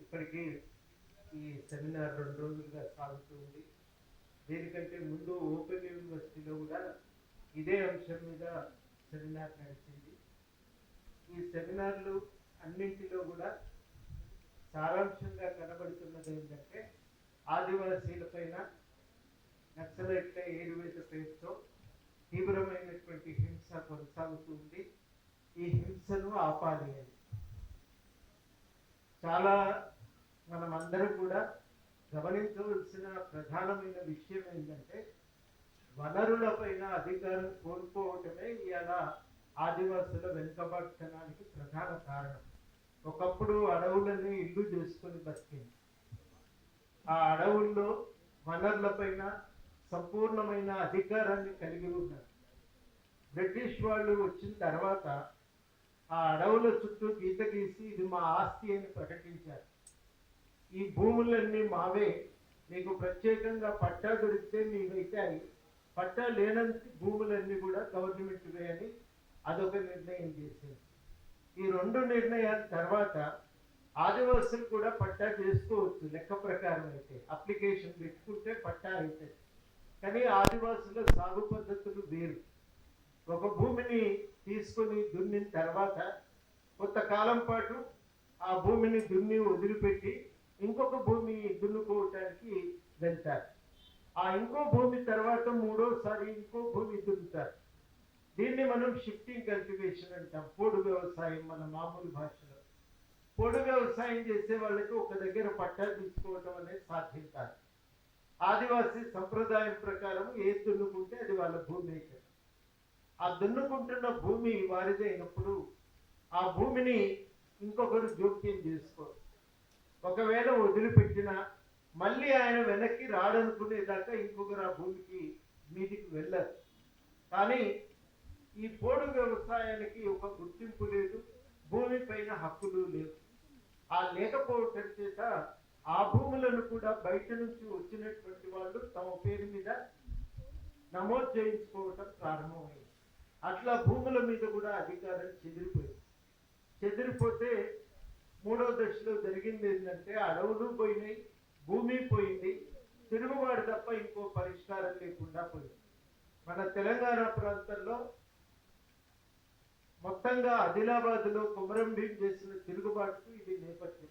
ఇప్పటికీ ఈ సెమినార్ రెండు రోజులుగా సాగుతుంది దీనికంటే ముందు ఓపెన్ యూనివర్సిటీలో కూడా ఇదే అంశం మీద సెమినార్ నడిచింది. ఈ సెమినార్లు అన్నింటిలో కూడా సారాంశంగా కనబడుతున్నది ఏంటంటే ఆదివాసీలపైన నక్సలైట్ల ఏరువేత పేరుతో తీవ్రమైనటువంటి హింస కొనసాగుతుంది ఈ హింసను ఆపాలి అని. చాలా మనం కూడా గమనించవలసిన ప్రధానమైన విషయం ఏంటంటే వనరులపైన అధికారం కోల్పోవటమే ఇవాళ ఆదివాసుల వెనుకబడటానికి ప్రధాన కారణం. ఒకప్పుడు అడవులని ఇల్లు చేసుకొని బతికింది. ఆ అడవుల్లో వనరులపైన సంపూర్ణమైన అధికారాన్ని కలిగి ఉన్నారు. బ్రిటిష్ వాళ్ళు వచ్చిన తర్వాత ఆ అడవుల చుట్టూ గీత గీసి ఇది మా ఆస్తి అని ప్రకటించారు. ఈ భూములన్నీ మావే. మీకు ప్రత్యేకంగా పట్టా దొరికితే మీవైతే పట్టా లేనంత భూములన్నీ కూడా గవర్నమెంట్ అని అదొక నిర్ణయం చేసింది. ఈ రెండు నిర్ణయాల తర్వాత ఆదివాసులు కూడా పట్టా చేసుకోవచ్చు లెక్క ప్రకారం అయితే. అప్లికేషన్ పెట్టుకుంటే పట్టా అయితే కానీ ఆదివాసుల సాగు పద్ధతులు వేరు. ఒక భూమిని తీసుకొని దున్నిన తర్వాత కొంతకాలం పాటు ఆ భూమిని దున్ని వదిలిపెట్టి ఇంకొక భూమి దున్నుకోవటానికి వెళ్తారు. ఆ ఇంకో భూమి తర్వాత మూడోసారి ఇంకో భూమి దున్నుతారు. దీన్ని మనం షిఫ్టింగ్ కల్టివేషన్ అంటాం. పోడు వ్యవసాయం మన మామూలు భాషలో. పోడు వ్యవసాయం చేసే వాళ్ళకి ఒక దగ్గర పట్టా తీసుకోవడం అనేది సాధ్యం కాదు. ఆదివాసీ సంప్రదాయం ప్రకారం ఏ దున్నుకుంటే అది వాళ్ళ భూమి అయితే ఆ దున్నుకుంటున్న భూమి వారిదే అయినప్పుడు ఆ భూమిని ఇంకొకరు జోక్యం చేసుకోరు. ఒకవేళ వదిలిపెట్టిన మళ్ళీ ఆయన వెనక్కి రాడనుకునేదాకా ఇంకొకరు ఆ భూమికి మీదికి వెళ్ళరు. కానీ ఈ పోడు వ్యవసాయానికి ఒక గుర్తింపు లేదు భూమి పైన హక్కులు లేవు. ఆ లేకపోవటం చేత ఆ భూములను కూడా బయట నుంచి వచ్చినటువంటి వాళ్ళు తమ పేరు మీద నమోదు చేయించుకోవటం ప్రారంభమైంది. అట్లా భూముల మీద కూడా అధికారం చెదిరిపోయింది. చెదిరిపోతే మూడో దశలో జరిగింది ఏంటంటే అడవులు పోయినాయి భూమి పోయింది తిరుగుబాటు తప్ప ఇంకో పరిష్కారం లేకుండా పోయింది. మన తెలంగాణ ప్రాంతంలో మొత్తంగా ఆదిలాబాద్లో కుమరం భీం చేసిన తిరుగుబాటుకు ఇది నేపథ్యం.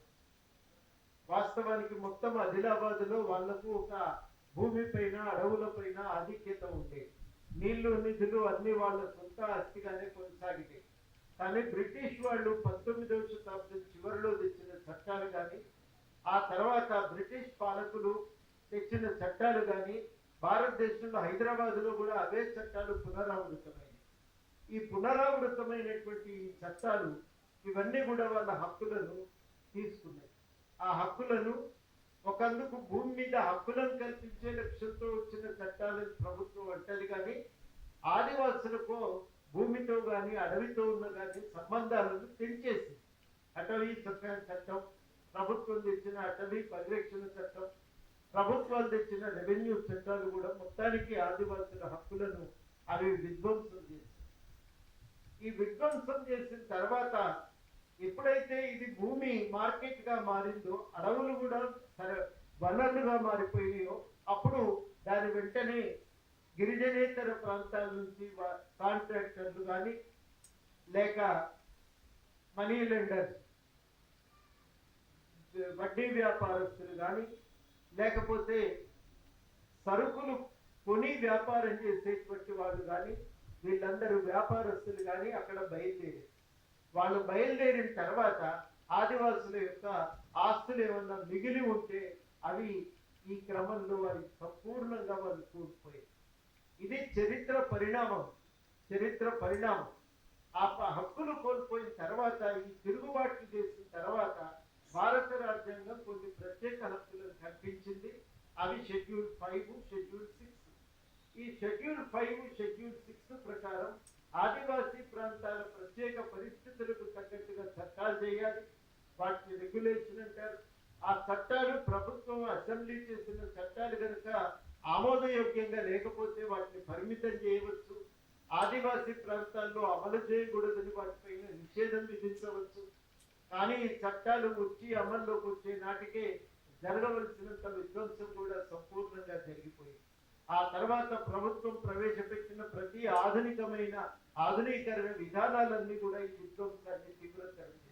వాస్తవానికి మొత్తం ఆదిలాబాద్లో వాళ్ళకు ఒక భూమి పైన అడవుల పైన ఆధిక్యత ఉండేది. నీళ్ళు నిధులు అన్ని వాళ్ళ సొంత ఆస్తిగానే కొనసాగినాయి. కానీ బ్రిటిష్ వాళ్ళు పంతొమ్మిదవ శతాబ్దం చివరిలో తెచ్చిన చట్టాలు కానీ ఆ తర్వాత బ్రిటిష్ పాలకులు తెచ్చిన చట్టాలు కానీ భారతదేశంలో హైదరాబాద్లో కూడా అవే చట్టాలు పునరావృతమైనవి. ఈ పునరావృతమైనటువంటి ఈ చట్టాలు ఇవన్నీ కూడా వాళ్ళ హక్కులను తీసుకున్నాయి. ఆ హక్కులను ఒకందుకు భూమి మీద హక్కులను కల్పించే లక్ష్యంతో వచ్చిన చట్టాలను ప్రభుత్వం అంటది కానీ ఆదివాసులకు భూమితో కానీ అడవితో ఉన్న కానీ సంబంధాలను తెంచేసి అటవీ చట్టం చట్టం ప్రభుత్వం తెచ్చిన అటవీ పరిరక్షణ చట్టం ప్రభుత్వాలు తెచ్చిన రెవెన్యూ చట్టాలు కూడా మొత్తానికి ఆదివాసుల హక్కులను అవి విధ్వంసం చేసింది ఈ విధ్వంసం చేసిన తర్వాత ఎప్పుడైతే ఇది భూమి మార్కెట్గా మారిందో అడవులు కూడా వనరులుగా మారిపోయినాయో అప్పుడు దాని వెంటనే గిరిజనేతర ప్రాంతాల నుంచి కాంట్రాక్టర్లు కానీ లేక మనీ లెండర్స్ వడ్డీ వ్యాపారస్తులు కానీ లేకపోతే సరుకులు కొని వ్యాపారం చేసేటువంటి వాళ్ళు కానీ వీళ్ళందరూ వ్యాపారస్తులు కానీ అక్కడ బయలుదేరారు. వాళ్ళు బయలుదేరిన తర్వాత ఆదివాసుల యొక్క ఆస్తులు ఏమన్నా మిగిలి ఉంటే అవి ఈ క్రమంలో వారి సంపూర్ణంగా వారు కూలిపోయాయి ఇది చరిత్ర పరిణామం చరిత్ర పరిణామం. ఆ హక్కులు కోల్పోయిన తర్వాత ఈ తిరుగుబాట్లు చేసిన తర్వాత భారత రాజ్యాంగం కొన్ని ప్రత్యేక హక్కులను కల్పించింది. అవి షెడ్యూల్ ఫైవ్ షెడ్యూల్ సిక్స్. ఈ షెడ్యూల్ ఫైవ్ షెడ్యూల్ సిక్స్ ప్రకారం ఆదివాసీ ప్రాంతాల ప్రత్యేక పరిస్థితులకు తగ్గట్టుగా చట్టాలు చేయాలి. వాటిని రెగ్యులేషన్ అంటారు ఆ చట్టాలు ప్రభుత్వం అసెంబ్లీ చేసిన చట్టాలు కనుక ఆమోదయోగ్యంగా లేకపోతే వాటిని పరిమితం చేయవచ్చు. ఆదివాసీ ప్రాంతాల్లో అమలు చేయకూడదని వాటిపైన నిషేధం విధించవచ్చు. కానీ చట్టాలు వచ్చి అమల్లోకి వచ్చే నాటికే జరగవలసినంత విధ్వంసం కూడా సంపూర్ణంగా జరిగిపోయింది. ఆ తర్వాత ప్రభుత్వం ప్రవేశపెట్టిన ప్రతి ఆధునికమైన ఆధునీకరణ విధానాలన్నీ కూడా ఈ విధ్వంసాన్ని తీవ్రతరం చేస్తాయి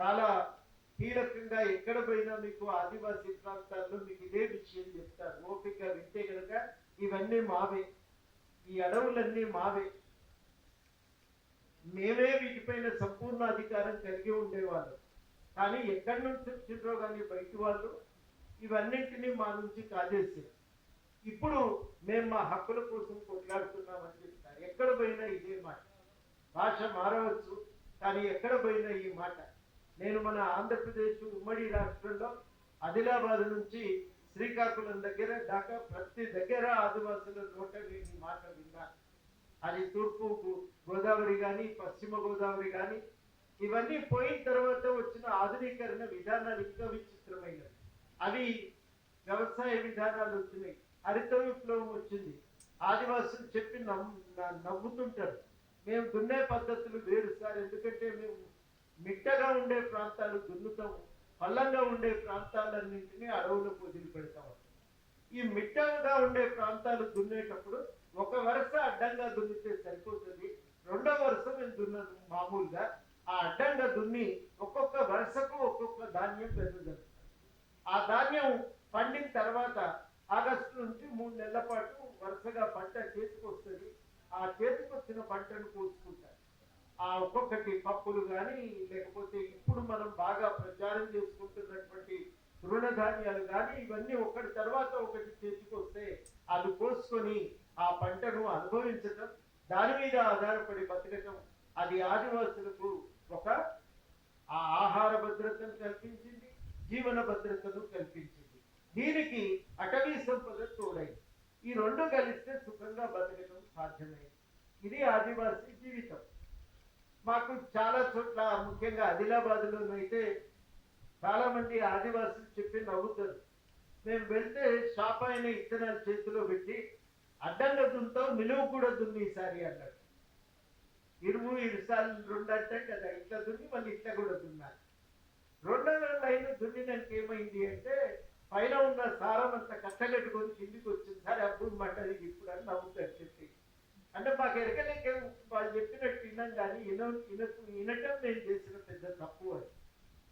చాలా కీలకంగా ఎక్కడ పోయినా మీకు ఆదివాసీ ప్రాంతాల్లో మీకు ఇదే విషయం చెప్తారు. ఓపిక వింటే కనుక ఇవన్నీ మావే. ఈ అడవులన్నీ మావే. మేమే వీటిపైన సంపూర్ణ అధికారం కలిగి ఉండేవాళ్ళం. కానీ ఎక్కడి నుంచి వచ్చిండ్రో కానీ బయటి వాళ్ళు ఇవన్నింటినీ మా నుంచి కాజేసారు ఇప్పుడు మేము మా హక్కుల కోసం కొట్లాడుతున్నామని చెప్తారు. ఎక్కడ పోయినా ఇదే మాట. భాష మారవచ్చు కానీ ఎక్కడ పోయినా ఈ మాట. నేను మన ఆంధ్రప్రదేశ్ ఉమ్మడి రాష్ట్రంలో ఆదిలాబాద్ నుంచి శ్రీకాకుళం దగ్గర దాకా ప్రతి దగ్గర ఆదివాసుల నోట నేను మాట విన్నాను అది తూర్పు గోదావరి కానీ పశ్చిమ గోదావరి కానీ ఇవన్నీ పోయిన తర్వాత వచ్చిన ఆధునీకరణ విధానాలు ఇంకా విచిత్రమైనవి. అవి వ్యవసాయ విధానాలు వచ్చినాయి. హరిత విప్లవం వచ్చింది. ఆదివాసులు చెప్పి నవ్వు నవ్వుతుంటారు మేము దున్నే పద్ధతులు వేరు సార్ ఎందుకంటే మేము మిట్టగా ఉండే ప్రాంతాలు దున్నుతాము పల్లంగా ఉండే ప్రాంతాలన్నింటినీ అడవులకు వదిలిపెడతాము ఈ మిట్టగా ఉండే ప్రాంతాలు దున్నేటప్పుడు ఒక వరుస అడ్డంగా దున్నితే సరిపోతుంది. రెండో వరుస మేము దున్నాను మామూలుగా. ఆ అడ్డంగా దున్ని ఒక్కొక్క వరుసకు ఒక్కొక్క ధాన్యం పెరుగుతుంది ఆ ధాన్యం పండిన తర్వాత ఆగస్టు నుంచి మూడు నెలల పాటు వరుసగా పంట చేతికి వస్తుంది ఆ చేతికి వచ్చిన పంటను కోసుకుంటారు. ఆ ఒక్కొక్కటి పప్పులు కానీ లేకపోతే ఇప్పుడు మనం బాగా ప్రచారం చేసుకుంటున్నటువంటి తృణధాన్యాలు కానీ ఇవన్నీ ఒకటి తర్వాత ఒకటి చేతికొస్తే అది కోసుకొని ఆ పంటను అనుభవించటం దాని మీద ఆధారపడి బతకటం అది ఆదివాసులకు ఒక ఆ ఆహార భద్రతను కల్పించింది జీవన భద్రతను కల్పించింది. దీనికి అటవీ సంపద తోడైంది. ఈ రెండు కలిస్తే సుఖంగా బతకడం సాధ్యమైంది. ఇది ఆదివాసీ జీవితం. మాకు చాలా చోట్ల ముఖ్యంగా ఆదిలాబాద్లోనైతే చాలామంది ఆదివాసులు చెప్పి నవ్వుతారు. మేము వెళ్తే షాప్ ఆయన ఇత్తనాలు చేతిలో పెట్టి అడ్డంగా దున్నుతాం నిలువు కూడా దున్ని ఈసారి అన్నాడు. ఇరుము ఇరుసార్లు రెండు అంటే కదా ఇట్లా దున్ని మళ్ళీ ఇట్లా కూడా దున్నారు రెండో లైన్ దున్నినాక ఏమైంది అంటే పైన ఉన్న సారం అంతా కట్టగట్టుకొని కిందికి వచ్చింది. సరే అప్పుడు మంటది ఇప్పుడు అని నవ్వుతారు చెప్పి. అంటే మాకు ఎరకలేక వాళ్ళు చెప్పిన విన్నాం కానీ విన వినటం నేను చేసిన పెద్ద తప్పు అని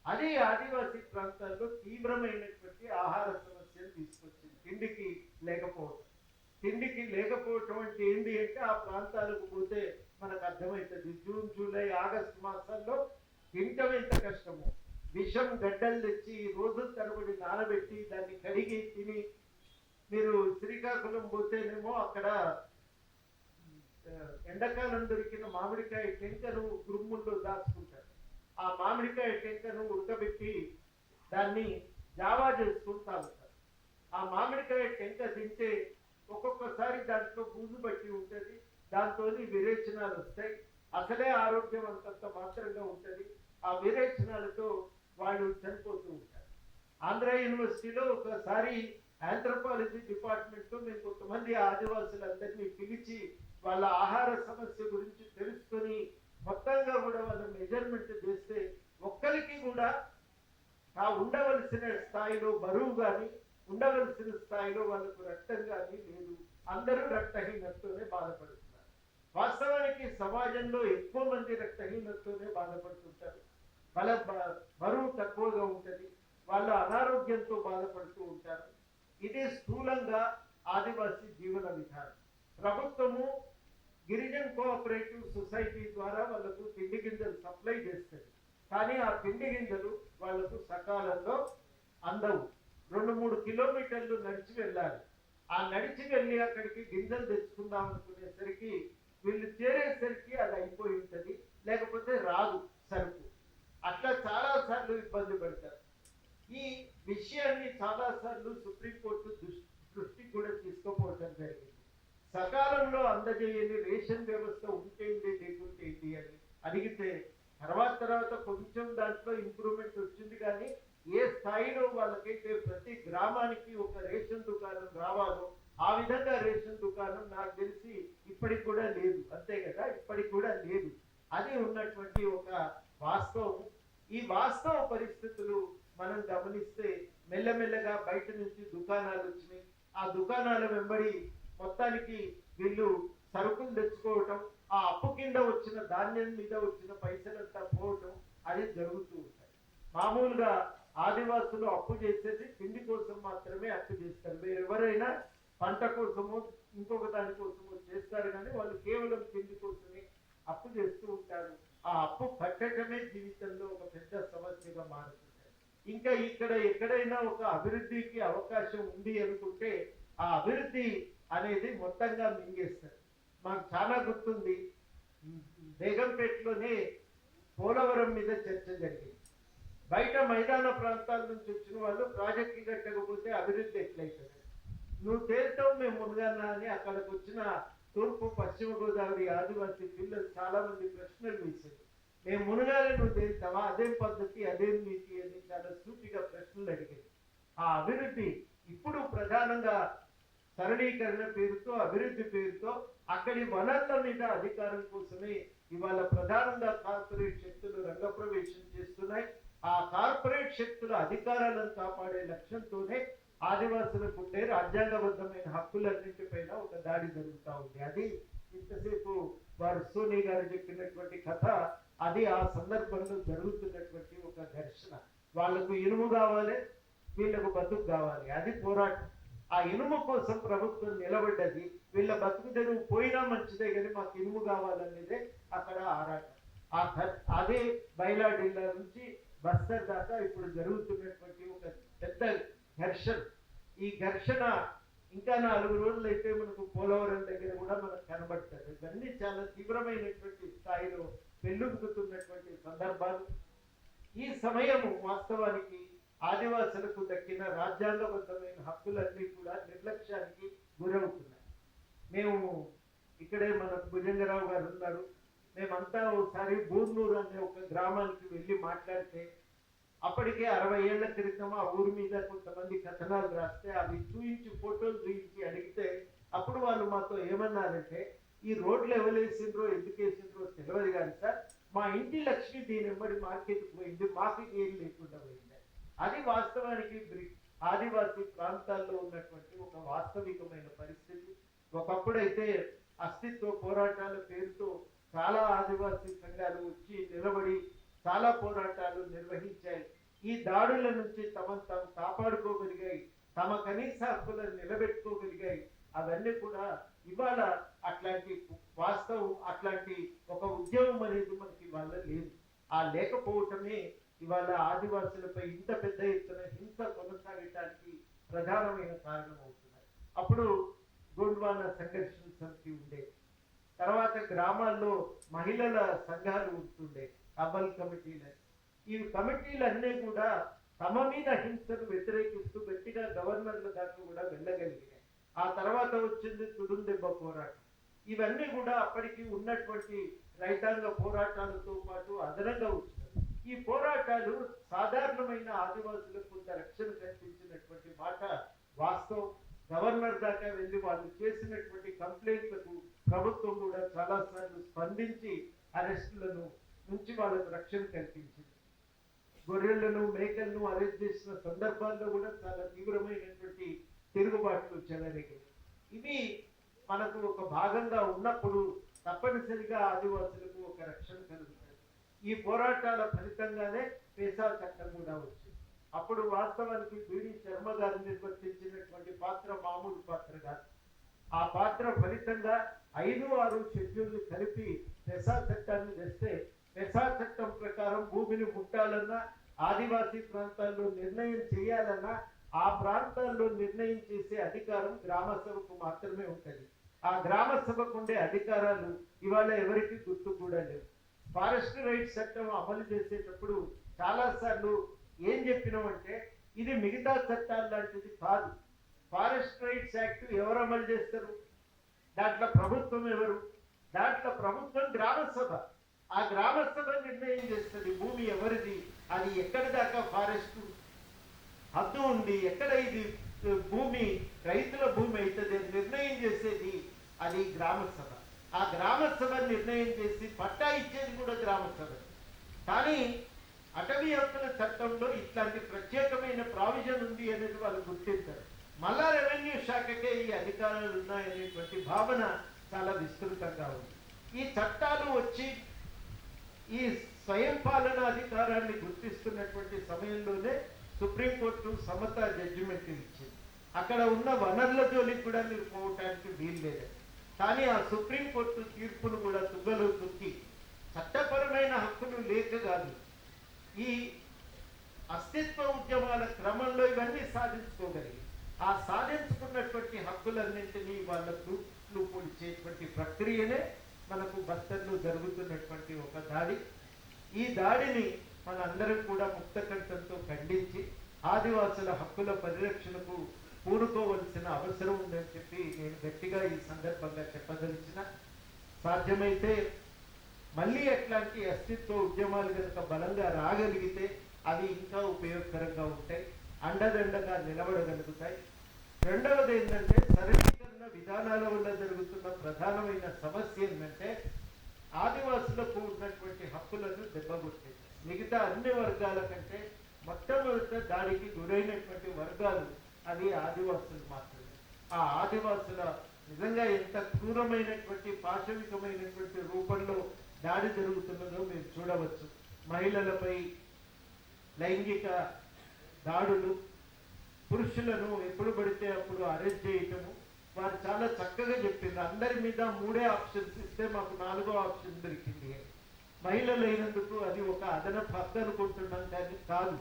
అది ఆదివాసీ ప్రాంతాల్లో తీవ్రమైనటువంటి ఆహార సమస్యను తీసుకొచ్చింది. తిండికి లేకపోవడం తిండికి లేకపోవటం అంటే ఏంటి అంటే ఆ ప్రాంతాలకు పోతే మనకు అర్థమవుతుంది. జూన్ జూలై ఆగస్టు మాసాల్లో తింటం ఎంత కష్టము. విషం గడ్డలు తెచ్చి రోజు తరబడి నానబెట్టి దాన్ని కడిగి తిని మీరు శ్రీకాకుళం పోతేనేమో అక్కడ ఎండాకాలం దొరికిన మామిడికాయ టెంకను గురుముల్లో దాచుకుంటారు. ఆ మామిడికాయ టెంకను ఉడకబెట్టి దాన్ని జావా చేసుకుంటా ఉంటారు ఆ మామిడికాయ టెంక తింటే ఒక్కొక్కసారి దాంట్లో బూజు బట్టి ఉంటుంది దాంతో విరేచనాలు వస్తాయి. అసలే ఆరోగ్యం అంతంత మాత్రంగా ఉంటుంది. ఆ విరేచనాలతో వాళ్ళు చనిపోతూ ఉంటారు. ఆంధ్ర యూనివర్సిటీలో ఒకసారి ఆంథ్రపాలజీ డిపార్ట్మెంట్లో మేము కొంతమంది ఆదివాసులందరినీ పిలిచి వాళ్ళ ఆహార సమస్య గురించి తెలుసుకొని మొత్తంగా కూడా వాళ్ళ మెజర్మెంట్ చేస్తే ఒక్కరికి కూడా ఆ ఉండవలసిన స్థాయిలో బరువు కానీ ఉండవలసిన స్థాయిలో వాళ్ళకు రక్తం కానీ లేదు. అందరూ రక్తహీనతతోనే బాధపడుతున్నారు. వాస్తవానికి సమాజంలో ఎక్కువ మంది రక్తహీనతతోనే బాధపడుతుంటారు. వాళ్ళ బ- బరువు తక్కువగా ఉంటుంది. వాళ్ళు అనారోగ్యంతో బాధపడుతూ ఉంటారు. ఇదే స్థూలంగా ఆదివాసీ జీవన విధానం. ప్రభుత్వము గిరిజన్ కోఆపరేటివ్ సొసైటీ ద్వారా వాళ్ళకు పిండి గింజలు సప్లై చేస్తుంది కానీ ఆ పిండి గింజలు వాళ్ళకు సకాలంలో అందవు. రెండు మూడు కిలోమీటర్లు నడిచి వెళ్ళాలి. ఆ నడిచి వెళ్ళి అక్కడికి గింజలు తెచ్చుకుందాం అనుకునేసరికి వీళ్ళు చేరేసరికి అది అయిపోయి ఉంటుంది. లేకపోతే రాదు సరుకు. అట్లా చాలా సార్లు ఇబ్బంది పడతారు. ఈ విషయాన్ని చాలా సార్లు సుప్రీంకోర్టు దృష్టి దృష్టికి కూడా తీసుకుపోవడం జరిగింది. సకాలంలో అందజేయని రేషన్ వ్యవస్థ ఉంటే ఏంటి లేకుంటే అని. అడిగితే తర్వాత తర్వాత కొంచెం దాంట్లో ఇంప్రూవ్మెంట్ వచ్చింది కానీ ఏ స్థాయిలో వాళ్ళకైతే ప్రతి గ్రామానికి ఒక రేషన్ దుకాణం రావాలో ఆ విధంగా రేషన్ దుకాణం నాకు తెలిసి ఇప్పటికి కూడా లేదు. అంతే కదా? ఇప్పటికి కూడా లేదు. అది ఉన్నటువంటి ఒక వాస్తవం. ఈ వాస్తవ పరిస్థితులు మనం గమనిస్తే మెల్లమెల్లగా బయట నుంచి దుకాణాలు వచ్చినాయి. ఆ దుకాణాల వెంబడి మొత్తానికి వీళ్ళు సరుకులు తెచ్చుకోవటం ఆ అప్పు కింద వచ్చిన ధాన్యం మీద వచ్చిన పైసలంతా పోవటం అది జరుగుతూ ఉంటాయి. మామూలుగా ఆదివాసులు అప్పు చేసేది తిండి కోసం మాత్రమే అప్పు చేస్తారు. మీరు ఎవరైనా పంట కోసమో ఇంకొక దాని కోసమో చేస్తారు కానీ వాళ్ళు కేవలం తిండి కోసమే అప్పు చేస్తూ ఉంటారు. ఆ అప్పు కట్టడమే జీవితంలో ఒక పెద్ద సమస్యగా మారుతుంది. ఇంకా ఇక్కడ ఎక్కడైనా ఒక అభివృద్ధికి అవకాశం ఉంది అనుకుంటే ఆ అభివృద్ధి అనేది మొత్తంగా మింగేస్తారు. మాకు చాలా గుర్తుంది. బేగంపేటలోనే పోలవరం మీద చర్చ జరిగింది. బయట మైదాన ప్రాంతాల నుంచి వచ్చిన వాళ్ళు ప్రాజెక్టు కట్టకపోతే అభివృద్ధి ఎట్లయితుంది? నువ్వు తేల్తావు మేము మునగానా అని అక్కడికి వచ్చిన తూర్పు పశ్చిమ గోదావరి ఆదివాసీ పిల్లలు చాలా మంది ప్రశ్నలు వేశారు. మేము మునగాలి నువ్వు తేల్తావా? అదేం పద్ధతి అదేం నీతి అని చాలా సూటిగా ప్రశ్నలు అడిగారు. ఆ అభివృద్ధి ఇప్పుడు ప్రధానంగా సరళీకరణ పేరుతో అభివృద్ధి పేరుతో అక్కడి వనరుల మీద అధికారం కోసమే ఇవాళ ప్రధానంగా కార్పొరేట్ శక్తులు రంగప్రవేశం చేస్తున్నాయి. ఆ కార్పొరేట్ శక్తుల అధికారాలను కాపాడే లక్ష్యంతోనే ఆదివాసులకు ఉండే రాజ్యాంగబద్ధమైన హక్కులన్నింటిపైన ఒక దాడి జరుగుతూ ఉంది. అది ఇంతసేపు వారు సోనీ గారు చెప్పినటువంటి కథ అది ఆ సందర్భంలో జరుగుతున్నటువంటి ఒక ఘర్షణ. వాళ్ళకు ఇనుము కావాలి వీళ్ళకు బతుకు కావాలి. అది పోరాటం. ఆ ఇనుము కోసం ప్రభుత్వం నిలబడ్డది. వీళ్ళ బతుకుదడు పోయినా మంచిదే కానీ మాకు ఇనుము కావాలనేదే అక్కడ ఆరాటం. ఆ అదే బయలాడిల్ల నుంచి బస్తర్ దాకా ఇప్పుడు జరుగుతున్నటువంటి ఒక పెద్ద ఘర్షణ. ఈ ఘర్షణ ఇంకా నాలుగు రోజులు అయితే మనకు పోలవరం దగ్గర కూడా మనకు కనబడుతుంది ఇవన్నీ చాలా తీవ్రమైనటువంటి స్థాయిలో పెళ్ళుకుతున్నటువంటి సందర్భాలు. ఈ సమయము వాస్తవానికి ఆదివాసులకు దక్కిన రాజ్యాంగబద్ధమైన హక్కులన్నీ కూడా నిర్లక్ష్యానికి గురవుతున్నాయి. మేము ఇక్కడే మన భుజంగరావు గారు ఉన్నారు. మేమంతా ఒకసారి బూర్నూరు అనే ఒక గ్రామానికి వెళ్ళి మాట్లాడితే అప్పటికే అరవై ఏళ్ళ క్రితం ఆ ఊరి మీద కొంతమంది కథనాలు రాస్తే అవి చూయించి ఫోటోలు చూయించి అడిగితే అప్పుడు వాళ్ళు మాతో ఏమన్నారంటే ఈ రోడ్లు ఎవరేసిండ్రో ఎందుకు వేసిండ్రో తెలియదు కానీ సార్ మా ఇంటి లక్ష్మి దీని వెంబడి మార్కెట్కి పోయింది మాకు ఏం లేకుండా పోయింది. అది వాస్తవానికి బ్రి- ఆదివాసీ ప్రాంతాల్లో ఉన్నటువంటి ఒక వాస్తవికమైన పరిస్థితి. ఒకప్పుడైతే అస్తిత్వ పోరాటాల పేరుతో చాలా ఆదివాసీ సంఘాలు వచ్చి నిలబడి చాలా పోరాటాలు నిర్వహించాయి. ఈ దాడుల నుంచి తమను తాము కాపాడుకోగలిగాయి. తమ కనీస హక్కులను నిలబెట్టుకోగలిగాయి. అవన్నీ కూడా ఇవాళ అట్లాంటి వాస్తవం అట్లాంటి ఒక ఉద్యమం అనేది మనకి ఇవాళ లేదు. ఆ లేకపోవటమే ఇవాళ ఆదివాసులపై ఇంత పెద్ద ఎత్తున హింస కొనసాగటానికి ప్రధానమైన కారణం అవుతున్నాయి అప్పుడు గోండ్వానా సంఘర్షణ సమితి ఉండే తర్వాత గ్రామాల్లో మహిళల సంఘాలు ఉంటుండే అబల్ కమిటీలు ఈ కమిటీలన్నీ కూడా తమ మీద హింసను వ్యతిరేకిస్తూ గట్టిగా గవర్నర్ల దాకా కూడా వెళ్ళగలిగినాయి. ఆ తర్వాత వచ్చింది తుడుందెబ్బ పోరాటం. ఇవన్నీ కూడా అప్పటికి ఉన్నటువంటి రైతాంగ పోరాటాలతో పాటు అదనంగా వచ్చింది ఈ పోరాటాలు సాధారణమైన ఆదివాసులకు కొంత రక్షణ కల్పించినటువంటి మాట వాస్తవం. గవర్నర్ దాకా వెళ్ళి వాళ్ళు చేసినటువంటి కంప్లైంట్లకు ప్రభుత్వం కూడా చాలా సార్లు స్పందించి అరెస్టులను నుంచి వాళ్ళకు రక్షణ కల్పించింది. గొర్రెలను మేకలను అరెస్ట్ చేసిన సందర్భాల్లో కూడా చాలా తీవ్రమైనటువంటి తిరుగుబాట్లు చెలరేగాయి. ఇవి మనకు ఒక భాగంగా ఉన్నప్పుడు తప్పనిసరిగా ఆదివాసులకు ఒక రక్షణ కలుగుతుంది ఈ పోరాటాల ఫలితంగానే పేసా చట్టం కూడా వచ్చింది. అప్పుడు వాస్తవానికి బీడి శర్మ గారు నిర్వర్తించినటువంటి పాత్ర మామూలు పాత్ర కాదు. ఆ పాత్ర ఫలితంగా ఐదు ఆరు షెడ్యూల్ కలిపి పెసా చట్టాన్ని తెస్తే పెసా చట్టం ప్రకారం భూమిని ముట్టాలన్నా ఆదివాసీ ప్రాంతాల్లో నిర్ణయం చేయాలన్నా ఆ ప్రాంతాల్లో నిర్ణయం చేసే అధికారం గ్రామ సభకు మాత్రమే ఉంటుంది. ఆ గ్రామ సభకు ఉండే అధికారాలు ఇవాళ ఎవరికి గుర్తు కూడా లేవు. ఫారెస్ట్ రైట్స్ చట్టం అమలు చేసేటప్పుడు చాలా సార్లు ఏం చెప్పినామంటే ఇది మిగతా చట్టాలు లాంటిది కాదు. ఫారెస్ట్ రైట్స్ యాక్ట్ ఎవరు అమలు చేస్తారు? దాంట్లో ప్రభుత్వం ఎవరు? దాంట్లో ప్రభుత్వం గ్రామ సభ ఆ గ్రామ సభ నిర్ణయం చేస్తుంది భూమి ఎవరిది అది ఎక్కడ దాకా ఫారెస్ట్? హద్దు ఉంది ఎక్కడ ఇది? భూమి రైతుల భూమి అవుతుంది నిర్ణయం చేసేది అది గ్రామ సభ ఆ గ్రామ సభ నిర్ణయం చేసి పట్టా ఇచ్చేది కూడా గ్రామ సభ కానీ అటవీ హక్కుల చట్టంలో ఇట్లాంటి ప్రత్యేకమైన ప్రావిజన్ ఉంది అనేది వాళ్ళు గుర్తించారు. మళ్ళా రెవెన్యూ శాఖకే ఈ అధికారాలు ఉన్నాయనేటువంటి భావన చాలా విస్తృతంగా ఉంది. ఈ చట్టాలు వచ్చి ఈ స్వయం పాలన అధికారాన్ని గుర్తిస్తున్నటువంటి సమయంలోనే సుప్రీంకోర్టు సమత జడ్జిమెంట్ ఇచ్చింది. అక్కడ ఉన్న వనరుల జోలికి కూడా మీరు పోవటానికి వీలు లేదు కానీ ఆ సుప్రీంకోర్టు తీర్పును కూడా తుగ్గలు తొక్కి చట్టపరమైన హక్కులు లేక కాదు ఈ అస్తిత్వ ఉద్యమాల క్రమంలో ఇవన్నీ సాధించుకోగలిగి ఆ సాధించుకున్నటువంటి హక్కులన్నింటినీ వాళ్ళకు పొడిచేటువంటి ప్రక్రియనే మనకు బస్తర్లో జరుగుతున్నటువంటి ఒక దాడి. ఈ దాడిని మనందరం కూడా ముక్తకంఠంతో ఖండించి ఆదివాసుల హక్కుల పరిరక్షణకు పూనుకోవలసిన అవసరం ఉందని చెప్పి నేను గట్టిగా ఈ సందర్భంగా చెప్పదలిచిన సాధ్యమైతే మళ్ళీ అట్లాంటి అస్తిత్వ ఉద్యమాలు కనుక బలంగా రాగలిగితే అవి ఇంకా ఉపయోగకరంగా ఉంటాయి అండదండగా నిలబడగలుగుతాయి. రెండవది ఏంటంటే సరళీకరణ విధానాల వల్ల జరుగుతున్న ప్రధానమైన సమస్య ఏంటంటే ఆదివాసులకు ఉన్నటువంటి హక్కులను దెబ్బగొట్టేది మిగతా అన్ని వర్గాల కంటే మొట్టమొదట దానికి గురైనటువంటి వర్గాలు అది ఆదివాసులు మాత్రమే. ఆ ఆదివాసుల నిజంగా ఎంత క్రూరమైనటువంటి పాశవికమైనటువంటి రూపంలో దాడి జరుగుతున్నదో మీరు చూడవచ్చు. మహిళలపై లైంగిక దాడులు పురుషులను ఎప్పుడు పడితే అప్పుడు అరెస్ట్ చేయటము వారు చాలా చక్కగా చెప్పింది అందరి మీద మూడే ఆప్షన్స్ ఇస్తే మాకు నాలుగో ఆప్షన్ దొరికింది. మహిళలు అయినందుకు అది ఒక అదనపు హక్కు అనుకుంటున్నాం కానీ కాదు.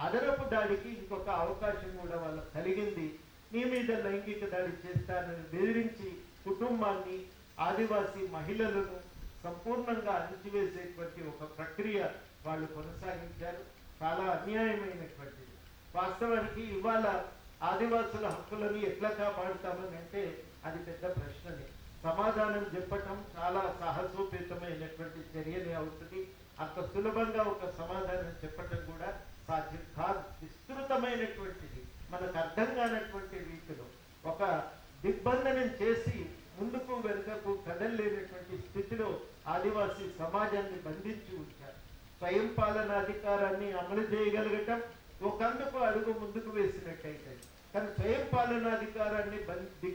అదనపు దాడికి ఇంకొక అవకాశం కూడా వాళ్ళకి కలిగింది. నీ మీద లైంగిక దాడి చేస్తానని బెదిరించి కుటుంబాన్ని ఆదివాసీ మహిళలను సంపూర్ణంగా అణిచివేసేటువంటి ఒక ప్రక్రియ వాళ్ళు కొనసాగించారు. చాలా అన్యాయమైనటువంటిది. వాస్తవానికి ఇవాళ ఆదివాసుల హక్కులను ఎట్లా కాపాడుతామని అంటే అది పెద్ద ప్రశ్ననే. సమాధానం చెప్పటం చాలా సాహసోపేతమైనటువంటి చర్యనే అవుతుంది. అంత సులభంగా ఒక సమాధానం చెప్పటం కూడా సాధ్యం కాదు విస్తృతమైనటువంటిది మనకు అర్థం కానటువంటి రీతిలో ఒక దిగ్బంధనం చేసి ముందుకు వెనుకకు కదలలేనటువంటి స్థితిలో ఆదివాసీ సమాజాన్ని బంధించి ఉంచారు. స్వయం పాలనాధికారాన్ని అమలు చేయగలగటం ఒకందుకు అడుగు ముందుకు వేసినట్టయితే కానీ స్వయం పాలనాధికారాన్ని బంధి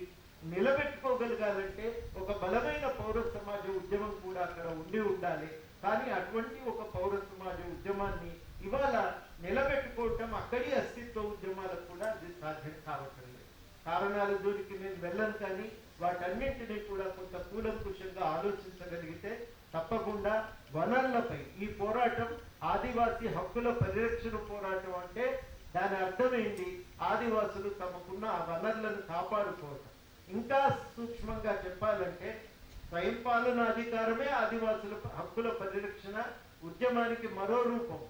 నిలబెట్టుకోగలగాలంటే ఒక బలమైన పౌర సమాజ ఉద్యమం కూడా అక్కడ ఉండి ఉండాలి. కానీ అటువంటి ఒక పౌర సమాజ ఉద్యమాన్ని ఇవాళ నిలబెట్టుకోవటం అక్కడి అస్తిత్వ ఉద్యమాలకు కూడా అది సాధ్యం కావటం లేదు. కారణాల జోలికి నేను వెళ్ళను కానీ వాటన్నింటినీ కూడా కొంత కూలంకుషంగా ఆలోచించగలిగితే తప్పకుండా వనరులపై ఈ పోరాటం ఆదివాసీ హక్కుల పరిరక్షణ పోరాటం అంటే దాని అర్థం ఏంటి ఆదివాసులు తమకున్న ఆ వనరులను కాపాడుకోవటం. ఇంకా సూక్ష్మంగా చెప్పాలంటే స్వయం పాలన అధికారమే ఆదివాసుల హక్కుల పరిరక్షణ ఉద్యమానికి మరో రూపం.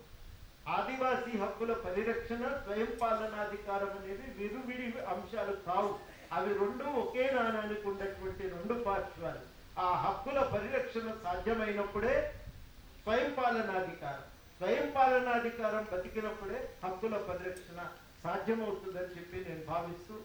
ఆదివాసీ హక్కుల పరిరక్షణ స్వయం పాలనాధికారం అనేది విరువిడి అంశాలు కావు. అవి రెండు ఒకే నాణానికి ఉన్నటువంటి రెండు పార్శ్వాలు. ఆ హక్కుల పరిరక్షణ సాధ్యమైనప్పుడే స్వయం పాలనాధికారం స్వయం పాలనాధికారం బతికినప్పుడే హక్కుల పరిరక్షణ సాధ్యమవుతుందని చెప్పి నేను భావిస్తూ